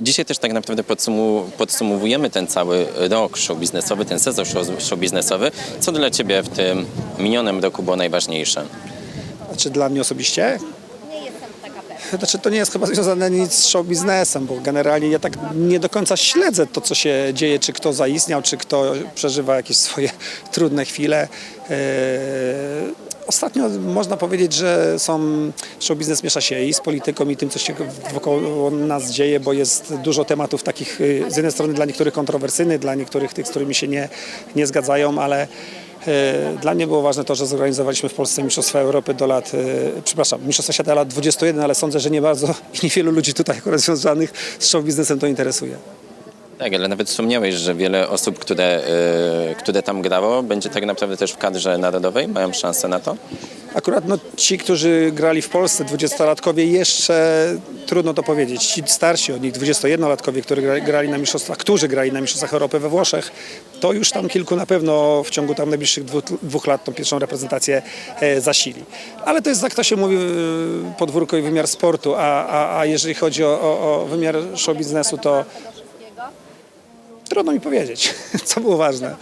Dzisiaj też tak naprawdę podsumowujemy ten cały rok show biznesowy, ten sezon show, show biznesowy. Co dla Ciebie w tym minionym roku było najważniejsze? Znaczy dla mnie osobiście? Nie jestem taka pewna. Znaczy to nie jest chyba związane nic z show biznesem, bo generalnie ja tak nie do końca śledzę to, co się dzieje, czy kto zaistniał, czy kto przeżywa jakieś swoje trudne chwile. Ostatnio można powiedzieć, że są, show biznes miesza się i z polityką i tym, co się wokoło nas dzieje, bo jest dużo tematów takich y, z jednej strony dla niektórych kontrowersyjnych, dla niektórych tych, z którymi się nie, nie zgadzają, ale E, Dla mnie było ważne to, że zorganizowaliśmy w Polsce Mistrzostwa Europy do lat, e, przepraszam, Mistrzostwa Świata lat 21, ale sądzę, że nie bardzo i niewielu ludzi tutaj akurat związanych z show biznesem to interesuje. Tak, ale nawet wspomniałeś, że wiele osób, które, y, które tam grało, będzie tak naprawdę też w kadrze narodowej. Mają szansę na to? Akurat no, ci, którzy grali w Polsce, 20-latkowie, jeszcze trudno to powiedzieć. Ci starsi od nich, 21-latkowie, którzy gra- grali na mistrzostwach, którzy grali na mistrzostwach Europy we Włoszech, to już tam kilku na pewno w ciągu tam najbliższych dwóch, dwóch lat tą pierwszą reprezentację e, zasili. Ale to jest, jak to się mówi, e, podwórko i wymiar sportu, a, a, a jeżeli chodzi o, o, o wymiar show biznesu, to trudno mi powiedzieć, co było ważne.